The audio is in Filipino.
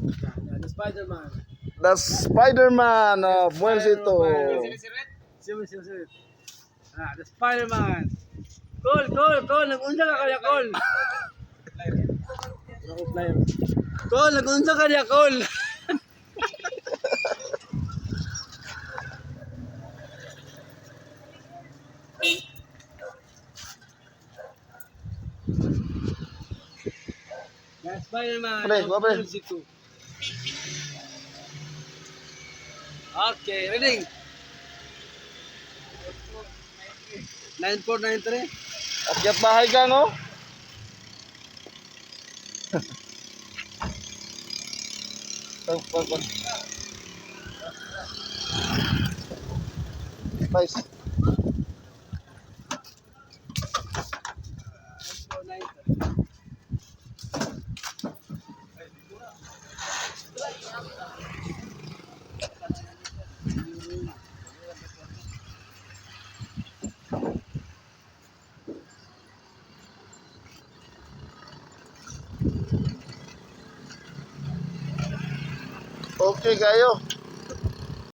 Yan, the Spider-Man. The Spider-Man of Muelsito. Sino, sino, sino? Ah, the Spider-Man. Call, call, call. Nag-unsa ka kaya, call. Call, nag-unsa ka kaya, call. Spider-Man. Pre, go, pre. Okay, ready? 9493? Akyat bahay ka, no? Pag, pag, pag. Nice. Okay kayo.